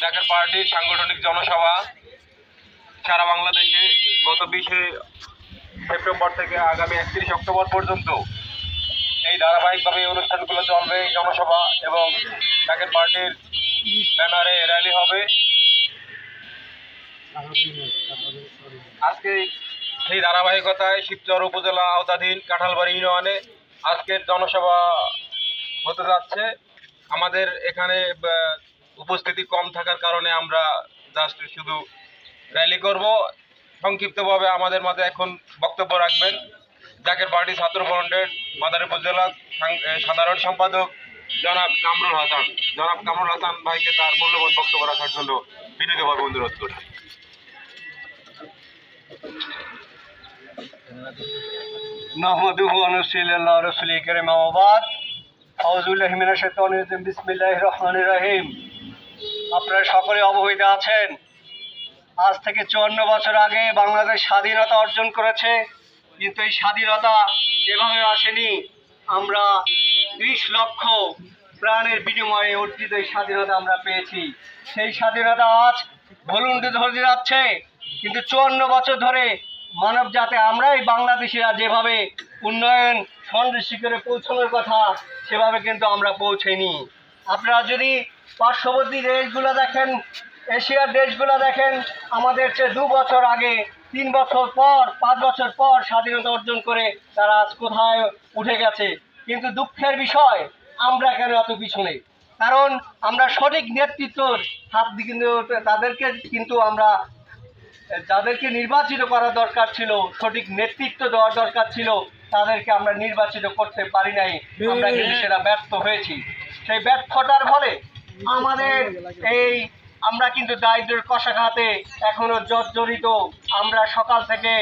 জাকের পার্টির সাংগঠনিক জনসভা সারা বাংলাদেশে গত বিশে সেপ্টেম্বর থেকে আগামী একত্রিশ অক্টোবর পর্যন্ত এই ধারাবাহিকভাবে এই অনুষ্ঠানগুলো চলবে, এই জনসভা এবং জাকের পার্টির ব্যানারে র্যালি হবে। আজকে সেই ধারাবাহিকতায় শিবচর উপজেলা আওতাধীন কাঁঠালবাড়ি ইউনিয়নে আজকের জনসভা হতে যাচ্ছে। আমাদের এখানে উপস্থিতি কম থাকার কারণে আমরা জাস্ট শুধু র্যালি করব। সংক্ষিপ্তভাবে আমাদের মাঝে এখন বক্তব্য রাখবেন। জাকের পার্টি ছাত্র ফ্রন্টের মাদারীপুর জেলা সাধারণ সম্পাদক জনাব কামরুল হাসান। জনাব কামরুল হাসান ভাইকে তার মূল্যবান বক্তব্য রাখার জন্য বিনীতভাবে অনুরোধ নাহমাদুহু আনুসিল্লাহ রসুল করিম আবাদ আউজুল্লাহ মিনা শেতানিম বিসমিল্লাহ রহমান রহিম। আপনারা সকলে অবহিত আছেন। আজ থেকে চুয়ান্ন বছর আগে বাংলাদেশ স্বাধীনতা অর্জন করেছে, কিন্তু এই স্বাধীনতা এভাবে আসেনি, আমরা ত্রিশ লক্ষ প্রাণের বিনিময়ে অর্জিত এই স্বাধীনতা আমরা পেয়েছি। সেই স্বাধীনতা আজ ভলুন্ডে ধরে যাচ্ছে, কিন্তু চুয়ান্ন বছর ধরে মানব জাতে আমরাই বাংলাদেশিরা যেভাবে উন্নয়ন সন্দেশ শিখরে পৌঁছানোর কথা, সেভাবে কিন্তু আমরা পৌঁছাইনি আপনারা যদি পার্শ্ববর্তী দেশগুলো দেখেন, এশিয়ার দেশগুলো দেখেন, আমাদের চেয়ে দু বছর আগে, তিন বছর পর, পাঁচ বছর পর স্বাধীনতা অর্জন করে তারা আজ কোথায় উঠে গেছে। কিন্তু দুঃখের বিষয়, আমরা কেন এত পিছনে? কারণ আমরা সঠিক নেতৃত্বর হাত কিন্তু তাদেরকে কিন্তু আমরা, যাদেরকে নির্বাচিত করা দরকার ছিল, সঠিক নেতৃত্ব দেওয়ার দরকার ছিল, তাদেরকে আমরা নির্বাচিত করতে পারি নাই। আমরা কিন্তু সেটা ব্যর্থ হয়েছি। সেই ব্যর্থতার ফলে আমাদের এই আমরা কিন্তু দারিদ্রের কষাঘাতে এখনও জর্জরিত। আমরা সকাল থেকে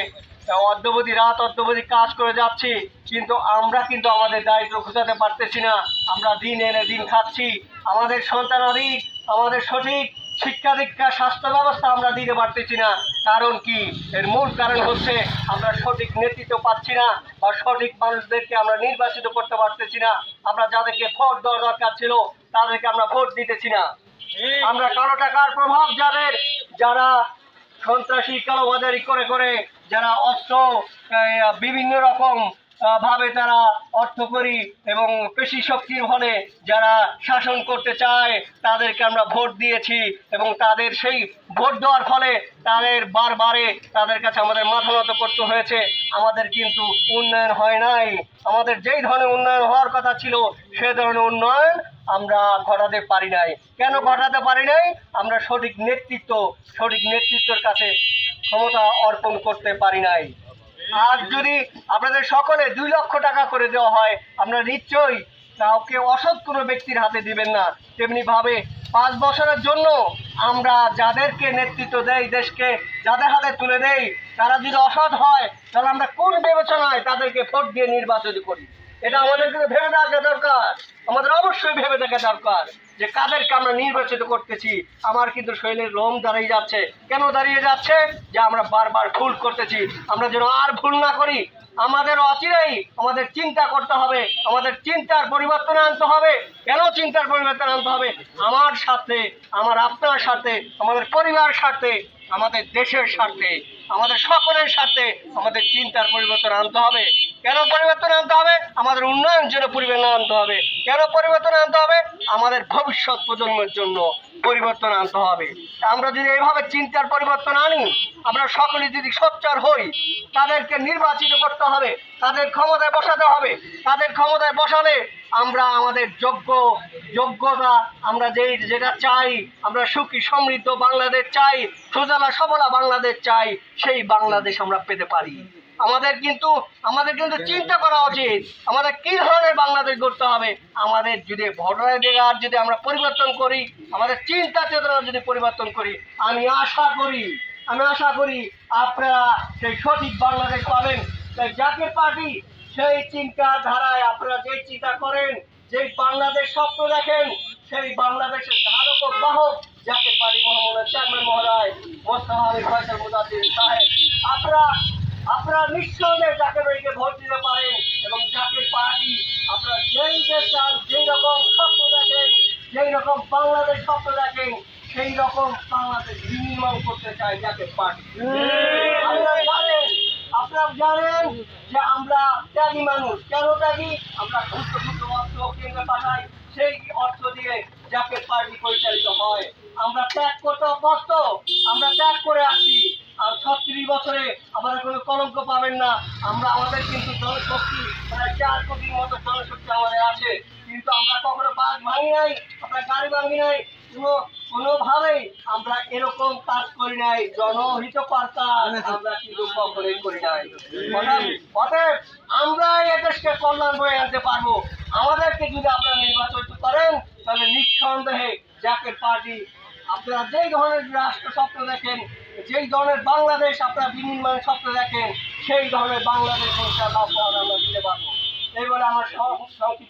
অদ্যবধি রাত অদ্যবধি কাজ করে যাচ্ছি, কিন্তু আমরা কিন্তু আমাদের দারিদ্র ঘুচাতে পারতেছি না। আমরা দিন এনে দিন খাচ্ছি। আমাদের সন্তানাদি আমাদের সঠিক শিক্ষা দীক্ষা, স্বাস্থ্য ব্যবস্থা আমরা দিতে পারতেছি না। কারণ কি? এর মূল কারণ হচ্ছে আমরা সঠিক নেতৃত্ব পাচ্ছি না বা সঠিক মানুষদেরকে আমরা নির্বাচিত করতে পারতেছি না। আমরা যাদেরকে ভোট দেওয়া দরকার ছিল, তাদেরকে আমরা ভোট দিতেছি না। আমরা কালো টাকার প্রভাব যাদের, যারা সন্ত্রাসী কালোবাজারি করে করে, যারা অস্ত্র বিভিন্ন রকম ভাবে তারা অর্থ করি এবং পেশি শক্তির ফলে যারা শাসন করতে চায়, তাদেরকে আমরা ভোট দিয়েছি এবং তাদের সেই ভোট দেওয়ার ফলে তাদের বারবারে তাদের কাছে আমাদের মাথা নত করতে হয়েছে। আমাদের কিন্তু উন্নয়ন হয় নাই। আমাদের যেই ধরনের উন্নয়ন হওয়ার কথা ছিল, সে ধরনের উন্নয়ন আমরা ঘটাতে পারি নাই। কেন ঘটাতে পারি নাই? আমরা সঠিক নেতৃত্ব, সঠিক নেতৃত্বের কাছে ক্ষমতা অর্পণ করতে পারি নাই। আজ যদি আপনাদের সকলে দুই লক্ষ টাকা করে দেওয়া হয়, আমরা নিশ্চয়ই কাউকে অসৎ কোনো ব্যক্তির হাতে দিবেন না। তেমনি ভাবে পাঁচ বছরের জন্য আমরা যাদেরকে নেতৃত্ব দেই দেশকে, যাদের হাতে তুলে দেই, তারা যদি অসৎ হয়, তাহলে আমরা কোন বিবেচনায় তাদেরকে ভোট দিয়ে নির্বাচিত করি? এটা আমাদের কিন্তু ভেবে দেখা দরকার। আমাদের অবশ্যই ভেবে দেখা দরকার। যে কাদেরকে আমরা নির্বাচিত করতেছি, আমার কিন্তু শরীরের লোম দাঁড়িয়ে যাচ্ছে। কেন দাঁড়িয়ে যাচ্ছে? যে আমরা বারবার ভুল করতেছি। আমরা যেন আর ভুল না করি। আমাদের অচিরেই আমাদের চিন্তা করতে হবে, আমাদের চিন্তার পরিবর্তন আনতে হবে। কেন চিন্তার পরিবর্তন আনতে হবে? আমার স্বার্থে, আমার আপনার স্বার্থে, আমাদের পরিবার স্বার্থে, আমাদের দেশের স্বার্থে, আমাদের সকলের স্বার্থে আমাদের চিন্তার পরিবর্তন আনতে হবে। কেন পরিবর্তন আনতে হবে? আমাদের উন্নয়নের জন্য পরিবর্তন আনতে হবে। কেন পরিবর্তন আনতে হবে? আমাদের ভবিষ্যৎ প্রজন্মের জন্য। পরিবর্তন আনতে হবে। আমরা যদি এইভাবে চিন্তার পরিবর্তন আনি, আমরা সকলে যদি সোচ্চার হই, তাদেরকে নির্বাচিত করতে হবে, তাদের ক্ষমতায় বসাতে হবে, তাদের ক্ষমতায় বসালে আমরা আমাদের যোগ্য, যোগ্যতা, আমরা যেই যেটা চাই, আমরা সুখী, সমৃদ্ধ বাংলাদেশ চাই, সুজলা সবলা বাংলাদেশ চাই, সেই বাংলাদেশ আমরা পেতে পারি। আমাদের কিন্তু আমাদের কিন্তু চিন্তা করা উচিত। আমাদের কি ধরনের বাংলাদেশ গড়তে হবে? আমাদের যদি ভোটাধিকার যদি আমরা পরিবর্তন করি, আমাদের চিন্তা চেতনা যদি পরিবর্তন করি, আমি আশা করি, আমি আশা করি আপনারা সেই সঠিক বাংলাদেশ পাবেন। তাই জাতীয় পার্টি সেই চিন্তা ধারায় আপনারা যে চিন্তা করেন, যেই বাংলাদেশ স্বপ্ন দেখেন, সেই বাংলাদেশের ধারক ও বাহক জাতীয় পার্টি মহামনের চেয়ারম্যান মহোদয় মোস্তফা আলী ফয়সাল মুজাদ্দিন সাহেব। নিঃসন্দেহে পার্টিকে ভোট দিতে পারেন এবং জাতীয় পার্টি আপনারা যেই চান যেই রকম স্বপ্ন দেখেন, যেই রকম বাংলাদেশ স্বপ্ন দেখেন, সেই রকম বাংলাদেশ বিনির্মাণ করতে চায় যাকে পার্টি। আপনারা জানেন আপনারা জানেন যে আমরা ত্যাগী মানুষ। কেন ত্যাগী? আমরা ক্ষুদ্র ক্ষুদ্র অর্থ কেন্দ্রে পাঠাই, সেই অর্থ দিয়ে যাকে পার্টি পরিচালিত হয়। আমরা ত্যাগ করতে অভ্যস্ত, আমরা ত্যাগ করে আর ছত্রিশ বছরে আপনারা কোনো কলঙ্ক পাবেন না। আমরা, আমাদের কিন্তু জনশক্তি প্রায় চার কোটির মতো জনশক্তি আমাদের আছে। কিন্তু আমরা কখনো বাঘ ভাঙি নাই, আমরা গাড়ি ভাঙি নাই। কোনো, কোনোভাবেই আমরা এরকম কাজ করি নাই জনহিতকর কাজ আমরা কিন্তু কখনোই করি নাই। অতএব- আমরা এদেশকে কল্যাণ বয়ে আনতে পারব। আমাদেরকে যদি আপনারা নির্বাচন করেন, তাহলে নিঃসন্দেহে জাকের পার্টি আপনারা যেই ধরনের রাষ্ট্র স্বপ্ন দেখেন, যেই ধরনের বাংলাদেশ আপনারা বিনির্মাণ স্বপ্ন দেখেন, সেই ধরনের বাংলাদেশ আমরা দিতে পারব। এই আমার সংক্ষিপ্ত